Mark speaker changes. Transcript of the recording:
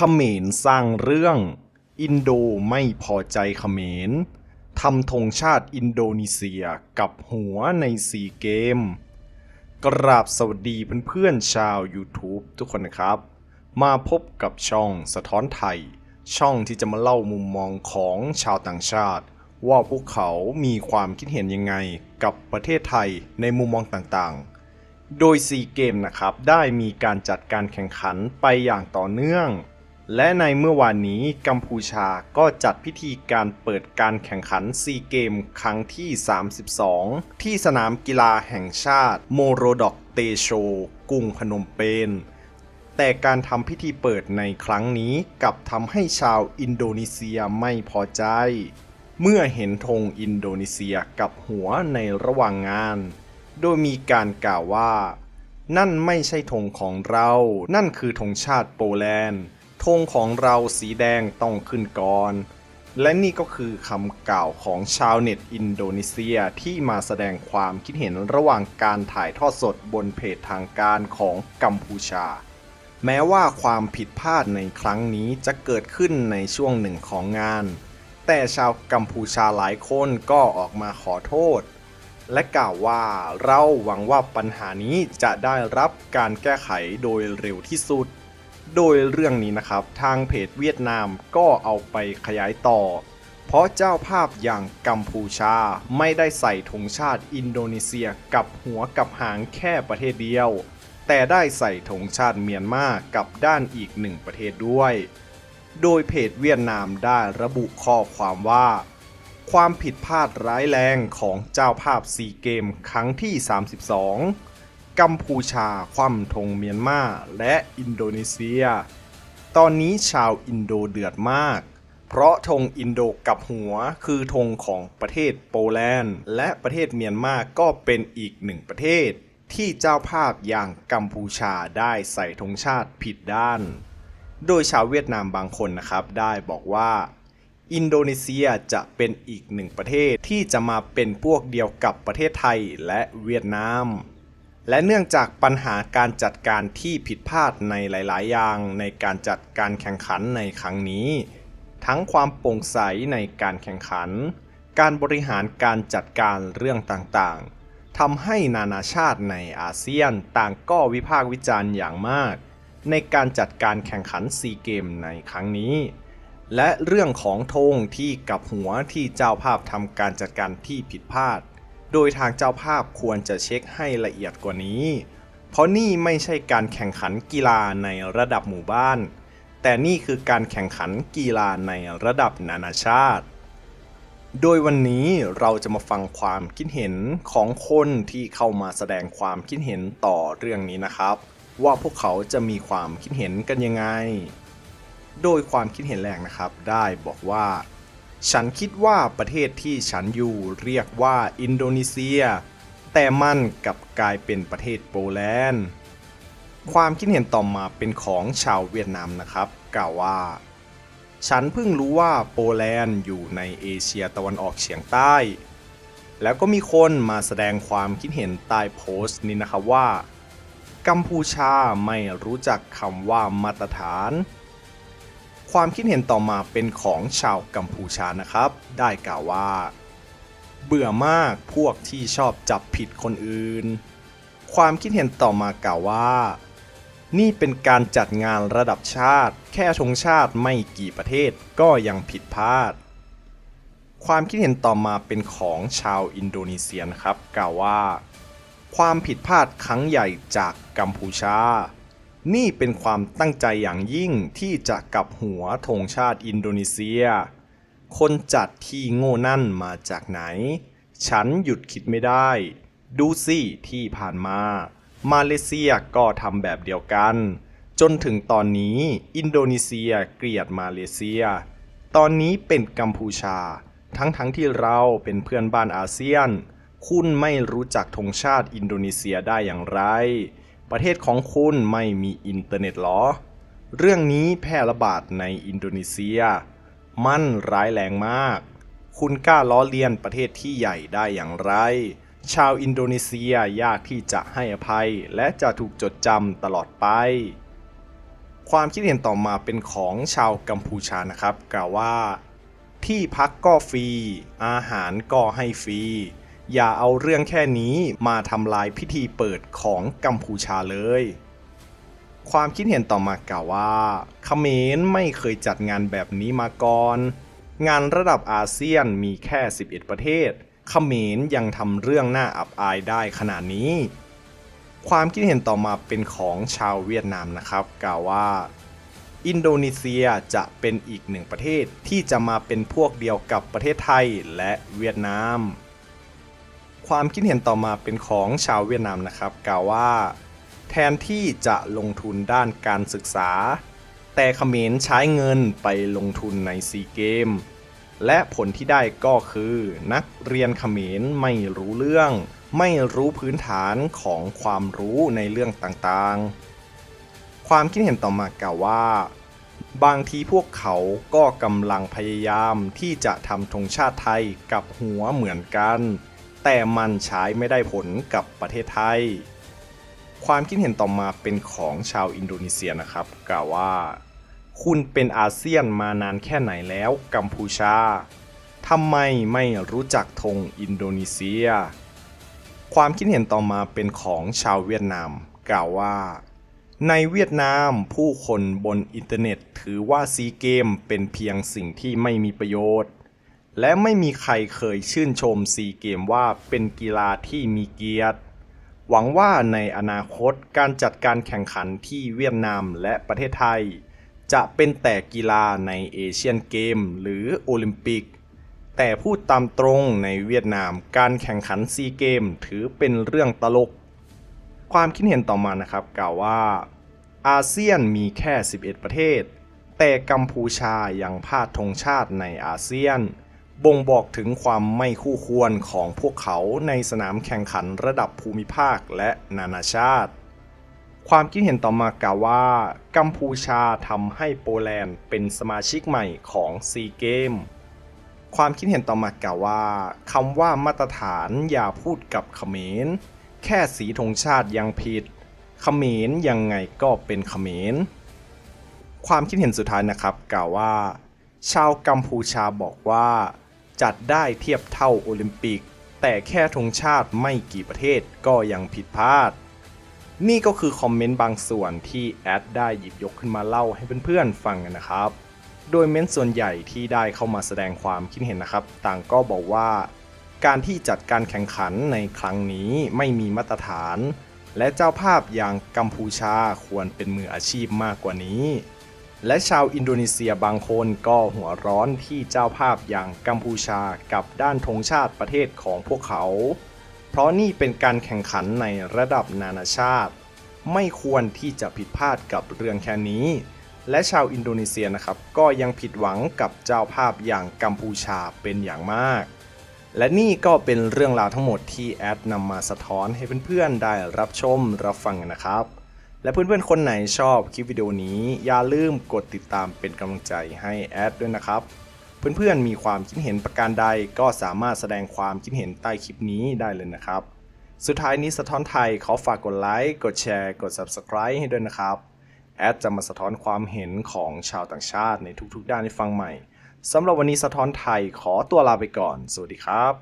Speaker 1: เขมรสร้างเรื่อง อินโดไม่พอใจเขมรทำธงชาติอินโดนีเซียกับหัวในซีเกม กราบสวัสดีเพื่อนๆชาว YouTube ทุกคนนะครับ มาพบกับช่องสะท้อนไทย ช่องที่จะมาเล่ามุมมองของชาวต่างชาติ ว่าพวกเขามีความคิดเห็นยังไงกับประเทศไทยในมุมมองต่างๆโดยซีเกมนะครับ ได้มีการจัดการแข่งขันไปอย่างต่อเนื่อง และในเมื่อวานนี้กัมพูชาก็จัดพิธีการเปิดการแข่งขันซีเกมครั้งที่ 32 ที่สนามกีฬาแห่งชาติโมโรดอกเตโชกรุงพนมเปญแต่การทำพิธีเปิดในครั้งนี้กลับทำให้ชาวอินโดนีเซียไม่พอใจ เมื่อเห็นธงอินโดนีเซียกับหัวในระหว่างงาน โดยมีการกล่าวว่า นั่นไม่ใช่ธงของเรา นั่นคือธงชาติโปแลนด์ ธงของเราสีแดงต้องขึ้นก่อน และนี่ก็คือคำกล่าวของชาวเน็ตอินโดนีเซียที่มาแสดงความคิดเห็นระหว่างการถ่ายทอดสดบนเพจทางการของกัมพูชา แม้ว่าความผิดพลาดในครั้งนี้จะเกิดขึ้นในช่วงหนึ่งของงาน แต่ชาวกัมพูชาหลายคนก็ออกมาขอโทษ และกล่าวว่าเราหวังว่าปัญหานี้จะได้รับการแก้ไขโดยเร็วที่สุด โดยเรื่องนี้นะครับทางเพจเวียดนามก็เอาไปขยายต่อ เพราะเจ้าภาพอย่างกัมพูชาไม่ได้ใส่ธงชาติอินโดนีเซียกับหัวกับหางแค่ประเทศเดียว แต่ได้ใส่ธงชาติเมียนมากับด้านอีกหนึ่งประเทศด้วย โดยเพจเวียดนามได้ระบุข้อความว่า ความผิดพลาดร้ายแรงของเจ้าภาพซีเกมครั้งที่ 32 กัมพูชา คว่ำธงเมียนมาและอินโดนีเซีย ตอนนี้ชาวอินโดเดือดมาก เพราะธงอินโดกับหัวคือธงของประเทศโปแลนด์ และประเทศเมียนมาก็เป็นอีกหนึ่งประเทศ ที่เจ้าภาพอย่างกัมพูชาได้ใส่ธงชาติผิดด้าน โดยชาวเวียดนามบางคนนะครับได้บอกว่าอินโดนีเซียจะเป็นอีกหนึ่งประเทศที่จะมาเป็นพวกเดียวกับประเทศไทยและเวียดนาม และเนื่องจากปัญหาการจัดการที่ผิดพลาดในหลาย ๆ อย่างในการจัดการแข่งขันในครั้งนี้ ทั้งความโปร่งใสในการแข่งขัน การบริหารการจัดการเรื่องต่าง ๆทำให้นานาชาติในอาเซียนต่างก็วิพากษ์วิจารณ์อย่างมาก ในการจัดการแข่งขันซีเกมในครั้งนี้ และเรื่องของธงที่กับหัวที่เจ้าภาพทำการจัดการที่ผิดพลาด โดยทางเจ้าภาพควรจะเช็คให้ละเอียดกว่านี้ เพราะนี่ไม่ใช่การแข่งขันกีฬาในระดับหมู่บ้าน แต่นี่คือการแข่งขันกีฬาในระดับนานาชาติ โดยวันนี้เราจะมาฟังความคิดเห็นของคนที่เข้ามาแสดงความคิดเห็นต่อเรื่องนี้นะครับ ว่าพวกเขาจะมีความคิดเห็นกันยังไง โดยความคิดเห็นแรกนะครับ ได้บอกว่า ฉันคิดว่าประเทศที่ฉันอยู่เรียกว่าอินโดนีเซีย แต่มันกลับกลายเป็นประเทศโปแลนด์ ความคิดเห็นต่อมาเป็นของชาวเวียดนามนะครับกล่าวว่า ฉันเพิ่งรู้ว่าโปแลนด์อยู่ในเอเชียตะวันออกเฉียงใต้ แล้วก็มีคนมาแสดงความคิดเห็นใต้โพสต์นี้นะครับว่า กัมพูชาไม่รู้จักคำว่ามาตรฐาน ความคิดเห็นต่อมาเป็นของชาวกัมพูชานะครับ ได้กล่าวว่า เบื่อมากพวกที่ชอบจับผิดคนอื่น ความคิดเห็นต่อมากล่าวว่า นี่เป็นการจัดงานระดับชาติ แค่ธงชาติไม่กี่ประเทศก็ยังผิดพลาด ความคิดเห็นต่อมาเป็นของชาวอินโดนีเซียนะครับ กล่าวว่า ความผิดพลาดครั้งใหญ่จากกัมพูชา นี่เป็นความตั้งใจอย่างยิ่งที่จะกลับหัวธงชาติอินโดนีเซีย คนจัดที่โง่นั่นมาจากไหน ฉันหยุดคิดไม่ได้ ดูสิที่ผ่านมา มาเลเซียก็ทำแบบเดียวกัน จนถึงตอนนี้อินโดนีเซียเกลียดมาเลเซีย ตอนนี้เป็นกัมพูชา ทั้งๆทที่เราเป็นเพื่อนบ้านอาเซียน คุณไม่รู้จักธงชาติอินโดนีเซียได้อย่างไร ประเทศของคุณไม่มีอินเทอร์เน็ตหรอ เรื่องนี้แพร่ระบาดในอินโดนีเซีย มันร้ายแรงมาก คุณกล้าล้อเลียนประเทศที่ใหญ่ได้อย่างไร ชาวอินโดนีเซียยากที่จะให้อภัยและจะถูกจดจำตลอดไป ความคิดเห็นต่อมาเป็นของชาวกัมพูชานะครับ กล่าวว่า ที่พักก็ฟรี อาหารก็ให้ฟรี อย่าเอาเรื่องแค่นี้มาทำลายพิธีเปิดของกัมพูชาเลย ความคิดเห็นต่อมากล่าวว่าเขมรไม่เคยจัดงานแบบนี้มาก่อน งานระดับอาเซียนมีแค่ 11 ประเทศเขมรยังทำเรื่องน่าอับอายได้ขนาดนี้ ความคิดเห็นต่อมาเป็นของชาวเวียดนามนะครับ กล่าวว่า อินโดนีเซียจะเป็นอีกหนึ่งประเทศที่จะมาเป็นพวกเดียวกับประเทศไทยและเวียดนาม ความคิดเห็นต่อมาเป็นของชาวเวียดนามนะครับ กล่าวว่า แทนที่จะลงทุนด้านการศึกษา แต่เขมรใช้เงินไปลงทุนในซีเกม และผลที่ได้ก็คือนักเรียนเขมรไม่รู้เรื่อง ไม่รู้พื้นฐานของความรู้ในเรื่องต่างๆ ความคิดเห็นต่อมากล่าวว่าบางทีพวกเขาก็กำลังพยายามที่จะทำธงชาติไทยกับหัวเหมือนกัน แต่มันใช้ไม่ได้ผลกับประเทศไทย ความคิดเห็นต่อมาเป็นของชาวอินโดนีเซียนะครับ กล่าวว่า คุณเป็นอาเซียนมานานแค่ไหนแล้วกัมพูชาทำไมไม่รู้จักธงอินโดนีเซีย ความคิดเห็นต่อมาเป็นของชาวเวียดนาม กล่าวว่า ในเวียดนามผู้คนบนอินเทอร์เน็ตถือว่าซีเกมเป็นเพียงสิ่งที่ไม่มีประโยชน์ และไม่มีใครเคยชื่นชมซีเกมว่าเป็นกีฬาที่มีเกียรติ หวังว่าในอนาคตการจัดการแข่งขันที่เวียดนามและประเทศไทย จะเป็นแต่กีฬาในเอเชียนเกมหรือโอลิมปิก แต่พูดตามตรงในเวียดนามการแข่งขันซีเกมถือเป็นเรื่องตลก ความคิดเห็นต่อมานะครับกล่าวว่า อาเซียนมีแค่ 11 ประเทศ แต่กัมพูชายังพาดธงชาติในอาเซียน บ่งบอกถึงความไม่คู่ควรของพวกเขาในสนามแข่งขันระดับภูมิภาคและนานาชาติ ความคิดเห็นต่อมากล่าวว่า กัมพูชาทำให้โปแลนด์เป็นสมาชิกใหม่ของซีเกมความคิดเห็นต่อมากล่าวว่าคำว่ามาตรฐานอย่าพูดกับเขมร แค่สีธงชาติยังผิด เขมรยังไงก็เป็นเขมร ความคิดเห็นสุดท้ายนะครับกล่าวว่า ชาวกัมพูชาบอกว่า จัดได้เทียบเท่าโอลิมปิก แต่แค่ธงชาติไม่กี่ประเทศก็ยังผิดพลาด นี่ก็คือคอมเมนต์บางส่วนที่แอดได้หยิบยกขึ้นมาเล่าให้เพื่อนๆฟังกันนะครับ โดยเม้นต์ส่วนใหญ่ที่ได้เข้ามาแสดงความคิดเห็นนะครับ ต่างก็บอกว่า การที่จัดการแข่งขันในครั้งนี้ไม่มีมาตรฐาน และเจ้าภาพอย่างกัมพูชาควรเป็นมืออาชีพมากกว่านี้ และชาวอินโดนีเซียบางคนก็หัวร้อนที่เจ้าภาพอย่างกัมพูชากับด้านธงชาติประเทศของพวกเขา เพราะนี่เป็นการแข่งขันในระดับนานาชาติ ไม่ควรที่จะผิดพลาดกับเรื่องแค่นี้ และชาวอินโดนีเซียนะครับก็ยังผิดหวังกับเจ้าภาพอย่างกัมพูชาเป็นอย่างมาก และนี่ก็เป็นเรื่องราวทั้งหมดที่แอดนำมาสะท้อนให้เพื่อนๆได้รับชมรับฟังกันนะครับ และเพื่อนๆ คนไหนชอบคลิปวิดีโอนี้ อย่าลืมกดติดตามเป็นกำลังใจให้แอดด้วยนะครับ เพื่อนๆ มีความคิดเห็นประการใดก็สามารถแสดงความคิดเห็นใต้คลิปนี้ได้เลยนะครับ สุดท้ายนี้สะท้อนไทยขอฝากกดไลค์ กดแชร์ กด Subscribe ให้ด้วยนะครับ แอดจะมาสะท้อนความเห็นของชาวต่างชาติในทุกๆ ด้านให้ฟังใหม่สำหรับวันนี้สะท้อนไทยขอตัวลาไปก่อน สวัสดีครับ